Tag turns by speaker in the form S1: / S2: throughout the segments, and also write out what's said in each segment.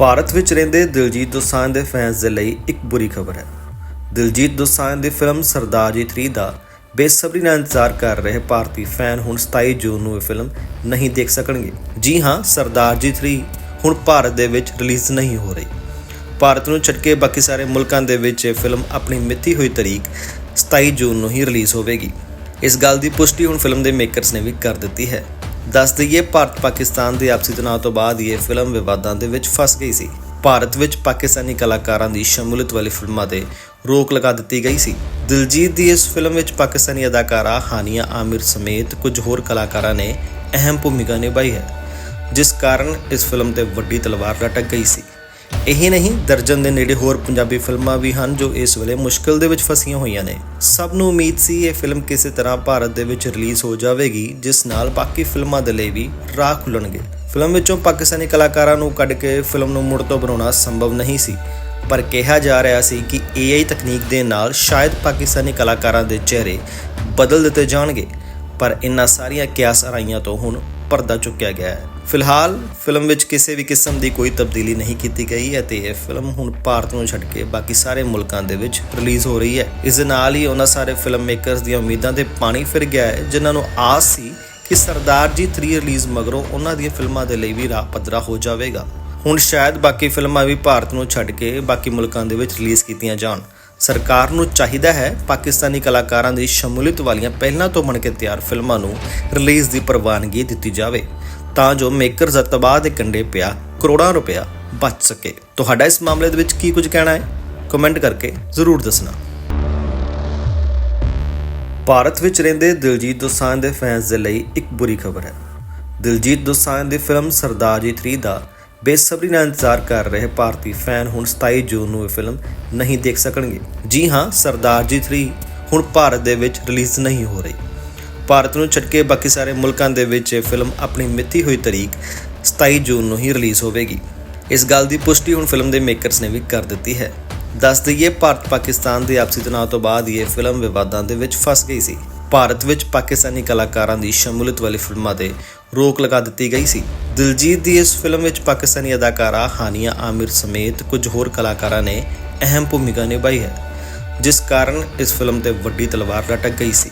S1: ਭਾਰਤ ਵਿੱਚ ਰਹਿੰਦੇ ਦਿਲਜੀਤ ਦੋਸਾਂਝ ਦੇ ਫੈਨਸ ਦੇ ਲਈ ਇੱਕ ਬੁਰੀ ਖਬਰ ਹੈ। ਦਿਲਜੀਤ ਦੋਸਾਂਝ ਦੀ ਫਿਲਮ ਸਰਦਾਰ ਜੀ 3 ਦਾ ਬੇਸਬਰੀ ਨਾਲ ਇੰਤਜ਼ਾਰ ਕਰ ਰਹੇ ਭਾਰਤੀ ਫੈਨ ਹੁਣ 27 ਜੂਨ ਨੂੰ ਇਹ ਫਿਲਮ ਨਹੀਂ ਦੇਖ ਸਕਣਗੇ। ਜੀ ਹਾਂ, ਸਰਦਾਰ ਜੀ 3 ਹੁਣ ਭਾਰਤ ਦੇ ਵਿੱਚ ਰਿਲੀਜ਼ ਨਹੀਂ ਹੋ ਰਹੀ। ਭਾਰਤ ਨੂੰ ਛੱਡ ਕੇ ਬਾਕੀ ਸਾਰੇ ਮੁਲਕਾਂ ਦੇ ਵਿੱਚ ਇਹ ਫਿਲਮ ਆਪਣੀ ਮਿੱਥੀ ਹੋਈ ਤਾਰੀਖ 27 ਜੂਨ ਨੂੰ ਹੀ ਰਿਲੀਜ਼ ਹੋਵੇਗੀ। ਇਸ ਗੱਲ ਦੀ ਪੁਸ਼ਟੀ ਹੁਣ ਫਿਲਮ ਦੇ ਮੇਕਰਸ ਨੇ ਵੀ ਕਰ ਦਿੱਤੀ ਹੈ। ਦੱਸ ਦਈਏ, ਭਾਰਤ ਪਾਕਿਸਤਾਨ ਦੇ ਆਪਸੀ ਤਣਾਅ ਤੋਂ ਬਾਅਦ ਇਹ ਫਿਲਮ ਵਿਵਾਦਾਂ ਦੇ ਵਿੱਚ ਫਸ ਗਈ ਸੀ। ਭਾਰਤ ਵਿੱਚ ਪਾਕਿਸਤਾਨੀ ਕਲਾਕਾਰਾਂ ਦੀ ਸ਼ਮੂਲੀਅਤ ਵਾਲੀ ਫਿਲਮਾਂ ਤੇ ਰੋਕ ਲਗਾ ਦਿੱਤੀ ਗਈ ਸੀ। ਦਿਲਜੀਤ ਦੀ ਇਸ ਫਿਲਮ ਵਿੱਚ ਪਾਕਿਸਤਾਨੀ ਅਦਾਕਾਰਾ ਹਾਨੀਆ ਆਮਿਰ ਸਮੇਤ ਕੁਝ ਹੋਰ ਕਲਾਕਾਰਾਂ ਨੇ ਅਹਿਮ ਭੂਮਿਕਾ ਨਿਭਾਈ ਹੈ, ਜਿਸ ਕਾਰਨ ਇਸ ਫਿਲਮ ਤੇ ਵੱਡੀ ਤਲਵਾਰ ਲਟਕ ਗਈ ਸੀ। ਇਹ ਨਹੀਂ, ਦਰਜਨ ਦੇ ਨੇੜੇ ਹੋਰ ਪੰਜਾਬੀ ਫਿਲਮਾਂ ਵੀ ਹਨ ਜੋ ਇਸ ਵੇਲੇ ਮੁਸ਼ਕਲ ਦੇ ਵਿੱਚ ਫਸੀਆਂ ਹੋਈਆਂ ਨੇ। ਸਭ ਨੂੰ ਉਮੀਦ ਸੀ ਇਹ ਫਿਲਮ ਕਿਸੇ ਤਰ੍ਹਾਂ ਭਾਰਤ ਦੇ ਵਿੱਚ ਰਿਲੀਜ਼ ਹੋ ਜਾਵੇਗੀ, ਜਿਸ ਨਾਲ ਬਾਕੀ ਫਿਲਮਾਂ ਦੇ ਲਈ ਵੀ ਰਾਹ ਖੁੱਲਣਗੇ। ਫਿਲਮ ਵਿੱਚੋਂ ਪਾਕਿਸਤਾਨੀ ਕਲਾਕਾਰਾਂ ਨੂੰ ਕੱਢ ਕੇ ਫਿਲਮ ਨੂੰ ਮੁੜ ਤੋਂ ਬਣਾਉਣਾ ਸੰਭਵ ਨਹੀਂ ਸੀ। ਪਰ ਕਿਹਾ ਜਾ ਰਿਹਾ ਸੀ ਕਿ AI ਤਕਨੀਕ ਦੇ ਨਾਲ ਸ਼ਾਇਦ ਪਾਕਿਸਤਾਨੀ ਕਲਾਕਾਰਾਂ ਦੇ ਚਿਹਰੇ ਬਦਲ ਦਿੱਤੇ ਜਾਣਗੇ, ਪਰ ਇਨ੍ਹਾਂ ਸਾਰੀਆਂ ਕਿਆਸ ਅਰਾਈਆਂ ਤੋਂ ਹੁਣ ਪਰਦਾ ਚੁੱਕਿਆ ਗਿਆ ਹੈ। ਫਿਲਹਾਲ ਫਿਲਮ ਵਿੱਚ ਕਿਸੇ ਵੀ ਕਿਸਮ ਦੀ ਕੋਈ ਤਬਦੀਲੀ ਨਹੀਂ ਕੀਤੀ ਗਈ ਹੈ ਤੇ ਇਹ ਫਿਲਮ ਹੁਣ ਭਾਰਤ ਨੂੰ ਛੱਡ ਕੇ ਬਾਕੀ ਸਾਰੇ ਮੁਲਕਾਂ ਦੇ ਵਿੱਚ ਰਿਲੀਜ਼ ਹੋ ਰਹੀ ਹੈ। ਇਸ ਦੇ ਨਾਲ ਹੀ ਉਹਨਾਂ ਸਾਰੇ ਫਿਲਮ ਮੇਕਰਸ ਦੀਆਂ ਉਮੀਦਾਂ ਤੇ ਪਾਣੀ ਫਿਰ ਗਿਆ ਹੈ, ਜਿਨ੍ਹਾਂ ਨੂੰ ਆਸ ਸੀ ਕਿ ਸਰਦਾਰ ਜੀ 3 ਰਿਲੀਜ਼ ਮਗਰੋਂ ਉਹਨਾਂ ਦੀਆਂ ਫਿਲਮਾਂ ਦੇ ਲਈ ਵੀ ਰਾਹ ਪੱਧਰਾ ਹੋ ਜਾਵੇਗਾ। ਹੁਣ ਸ਼ਾਇਦ ਬਾਕੀ ਫਿਲਮਾਂ ਵੀ ਭਾਰਤ ਨੂੰ ਛੱਡ ਕੇ ਬਾਕੀ ਮੁਲਕਾਂ ਦੇ ਵਿੱਚ ਰਿਲੀਜ਼ ਕੀਤੀਆਂ ਜਾਣ। ਸਰਕਾਰ ਨੂੰ ਚਾਹੀਦਾ ਹੈ ਪਾਕਿਸਤਾਨੀ ਕਲਾਕਾਰਾਂ ਦੀ ਸ਼ਮੂਲੀਅਤ ਵਾਲੀਆਂ ਪਹਿਲਾਂ ਤੋਂ ਬਣ ਕੇ ਤਿਆਰ ਫਿਲਮਾਂ ਨੂੰ ਰਿਲੀਜ਼ ਦੀ ਪ੍ਰਵਾਨਗੀ ਦਿੱਤੀ ਜਾਵੇ। ਤਾਂ ਜੋ ਮੇਕਰਸ ਦਾ ਤਬਾਹ ਦੇ ਕੰਡੇ ਪਿਆ ਕਰੋੜਾਂ ਰੁਪਇਆ ਬਚ ਸਕੇ। ਤੁਹਾਡਾ ਇਸ ਮਾਮਲੇ ਦੇ ਵਿੱਚ ਕੀ ਕੁਝ ਕਹਿਣਾ ਹੈ? ਕਮੈਂਟ ਕਰਕੇ ਜ਼ਰੂਰ ਦੱਸਣਾ। ਭਾਰਤ ਵਿੱਚ ਰਹਿੰਦੇ ਦਿਲਜੀਤ ਦੋਸਾਂਝ ਦੇ ਫੈਨਸ ਦੇ ਲਈ ਇੱਕ ਬੁਰੀ ਖਬਰ ਹੈ। ਦਿਲਜੀਤ ਦੋਸਾਂਝ ਦੀ ਫਿਲਮ ਸਰਦਾਰ ਜੀ 3 ਦਾ ਬੇਸਬਰੀ ਨਾਲ ਇੰਤਜ਼ਾਰ ਕਰ ਰਹੇ ਭਾਰਤੀ ਫੈਨ ਹੁਣ 27 ਜੂਨ ਨੂੰ ਇਹ ਫਿਲਮ ਨਹੀਂ ਦੇਖ ਸਕਣਗੇ। ਜੀ ਹਾਂ, ਸਰਦਾਰ ਜੀ 3 ਹੁਣ ਭਾਰਤ ਦੇ ਵਿੱਚ ਰਿਲੀਜ਼ ਨਹੀਂ ਹੋ ਰਹੀ। ਭਾਰਤ ਨੂੰ ਛੱਡ ਕੇ ਬਾਕੀ ਸਾਰੇ ਮੁਲਕਾਂ ਦੇ ਵਿੱਚ ਇਹ ਫਿਲਮ ਆਪਣੀ ਮਿੱਥੀ ਹੋਈ ਤਾਰੀਖ 27 ਜੂਨ ਨੂੰ ਹੀ ਰਿਲੀਜ਼ ਹੋਵੇਗੀ। ਇਸ ਗੱਲ ਦੀ ਪੁਸ਼ਟੀ ਹੁਣ ਫਿਲਮ ਦੇ ਮੇਕਰਸ ਨੇ ਵੀ ਕਰ ਦਿੱਤੀ ਹੈ। ਦੱਸ ਦਈਏ, ਭਾਰਤ ਪਾਕਿਸਤਾਨ ਦੇ ਆਪਸੀ ਤਣਾਅ ਤੋਂ ਬਾਅਦ ਇਹ ਫਿਲਮ ਵਿਵਾਦਾਂ ਦੇ ਵਿੱਚ ਫਸ ਗਈ ਸੀ। ਭਾਰਤ ਵਿੱਚ ਪਾਕਿਸਤਾਨੀ ਕਲਾਕਾਰਾਂ ਦੀ ਸ਼ਮੂਲੀਅਤ ਵਾਲੀ ਫਿਲਮਾਂ ਤੇ ਰੋਕ ਲਗਾ ਦਿੱਤੀ ਗਈ ਸੀ। ਦਿਲਜੀਤ ਦੀ ਇਸ ਫਿਲਮ ਵਿੱਚ ਪਾਕਿਸਤਾਨੀ ਅਦਾਕਾਰਾ ਹਾਨੀਆ ਆਮਿਰ ਸਮੇਤ ਕੁਝ ਹੋਰ ਕਲਾਕਾਰਾਂ ਨੇ ਅਹਿਮ ਭੂਮਿਕਾ ਨਿਭਾਈ ਹੈ, ਜਿਸ ਕਾਰਨ ਇਸ ਫਿਲਮ ਤੇ ਵੱਡੀ ਤਲਵਾਰ ਲਟਕ ਗਈ ਸੀ।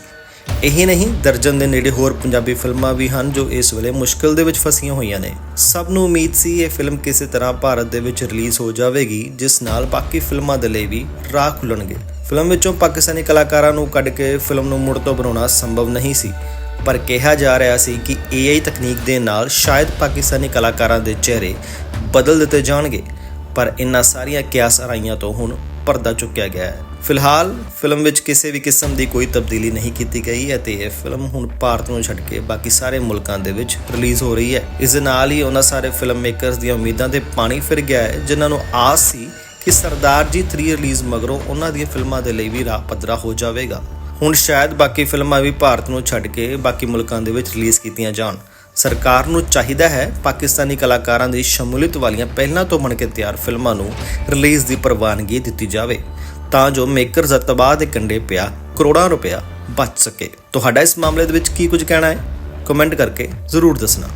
S1: ਇਹ ਨਹੀਂ, ਦਰਜਨ ਦੇ ਨੇੜੇ ਹੋਰ ਪੰਜਾਬੀ ਫਿਲਮਾਂ ਵੀ ਹਨ ਜੋ ਇਸ ਵੇਲੇ ਮੁਸ਼ਕਲ ਦੇ ਵਿੱਚ ਫਸੀਆਂ ਹੋਈਆਂ ਨੇ। ਸਭ ਨੂੰ ਉਮੀਦ ਸੀ ਇਹ ਫਿਲਮ ਕਿਸੇ ਤਰ੍ਹਾਂ ਭਾਰਤ ਦੇ ਵਿੱਚ ਰਿਲੀਜ਼ ਹੋ ਜਾਵੇਗੀ, ਜਿਸ ਨਾਲ ਬਾਕੀ ਫਿਲਮਾਂ ਦੇ ਲਈ ਵੀ ਰਾਹ ਖੁੱਲਣਗੇ। ਫਿਲਮ ਵਿੱਚੋਂ ਪਾਕਿਸਤਾਨੀ ਕਲਾਕਾਰਾਂ ਨੂੰ ਕੱਢ ਕੇ ਫਿਲਮ ਨੂੰ ਮੁੜ ਤੋਂ ਬਣਾਉਣਾ ਸੰਭਵ ਨਹੀਂ ਸੀ। ਪਰ ਕਿਹਾ ਜਾ ਰਿਹਾ ਸੀ ਕਿ AI ਤਕਨੀਕ ਦੇ ਨਾਲ ਸ਼ਾਇਦ ਪਾਕਿਸਤਾਨੀ ਕਲਾਕਾਰਾਂ ਦੇ ਚਿਹਰੇ ਬਦਲ ਦਿੱਤੇ ਜਾਣਗੇ। ਪਰ ਇਨ੍ਹਾਂ ਸਾਰੀਆਂ ਕਿਆਸ ਅਰਾਈਆਂ ਤੋਂ ਹੁਣ ਪਰਦਾ ਚੁੱਕਿਆ ਗਿਆ ਹੈ। ਫਿਲਹਾਲ ਫਿਲਮ ਵਿੱਚ ਕਿਸੇ ਵੀ ਕਿਸਮ ਦੀ ਕੋਈ ਤਬਦੀਲੀ ਨਹੀਂ ਕੀਤੀ ਗਈ ਹੈ ਤੇ ਇਹ ਫਿਲਮ ਹੁਣ ਭਾਰਤ ਨੂੰ ਛੱਡ ਕੇ ਬਾਕੀ ਸਾਰੇ ਮੁਲਕਾਂ ਦੇ ਵਿੱਚ ਰਿਲੀਜ਼ ਹੋ ਰਹੀ ਹੈ। ਇਸ ਦੇ ਨਾਲ ਹੀ ਉਹਨਾਂ ਸਾਰੇ ਫਿਲਮ ਮੇਕਰਸ ਦੀਆਂ ਉਮੀਦਾਂ ਤੇ ਪਾਣੀ ਫਿਰ ਗਿਆ ਹੈ, ਜਿਨ੍ਹਾਂ ਨੂੰ ਆਸ ਸੀ ਕਿ ਸਰਦਾਰ ਜੀ 3 ਰਿਲੀਜ਼ ਮਗਰੋਂ ਉਹਨਾਂ ਦੀਆਂ ਫਿਲਮਾਂ ਦੇ ਲਈ ਵੀ ਰਾਹ ਪੱਧਰਾ ਹੋ ਜਾਵੇਗਾ। ਹੁਣ ਸ਼ਾਇਦ ਬਾਕੀ ਫਿਲਮਾਂ ਵੀ ਭਾਰਤ ਨੂੰ ਛੱਡ ਕੇ ਬਾਕੀ ਮੁਲਕਾਂ ਦੇ ਵਿੱਚ ਰਿਲੀਜ਼ ਕੀਤੀਆਂ ਜਾਣ। ਸਰਕਾਰ ਨੂੰ ਚਾਹੀਦਾ ਹੈ ਪਾਕਿਸਤਾਨੀ ਕਲਾਕਾਰਾਂ ਦੀ ਸ਼ਮੂਲੀਅਤ ਵਾਲੀਆਂ ਪਹਿਲਾਂ ਤੋਂ ਬਣ ਕੇ ਤਿਆਰ ਫਿਲਮਾਂ ਨੂੰ ਰਿਲੀਜ਼ ਦੀ ਪ੍ਰਵਾਨਗੀ ਦਿੱਤੀ ਜਾਵੇ। ਤਾਂ ਜੋ ਮੇਕਰਸ ਦਾ ਤਬਾਹ ਦੇ ਕੰਡੇ ਪਿਆ, ਕਰੋੜਾਂ ਰੁਪਇਆ ਬਚ ਸਕੇ। ਤੁਹਾਡਾ ਇਸ ਮਾਮਲੇ ਦੇ ਵਿੱਚ ਕੀ ਕੁਝ ਕਹਿਣਾ ਹੈ? ਕਮੈਂਟ ਕਰਕੇ ਜ਼ਰੂਰ ਦੱਸਣਾ।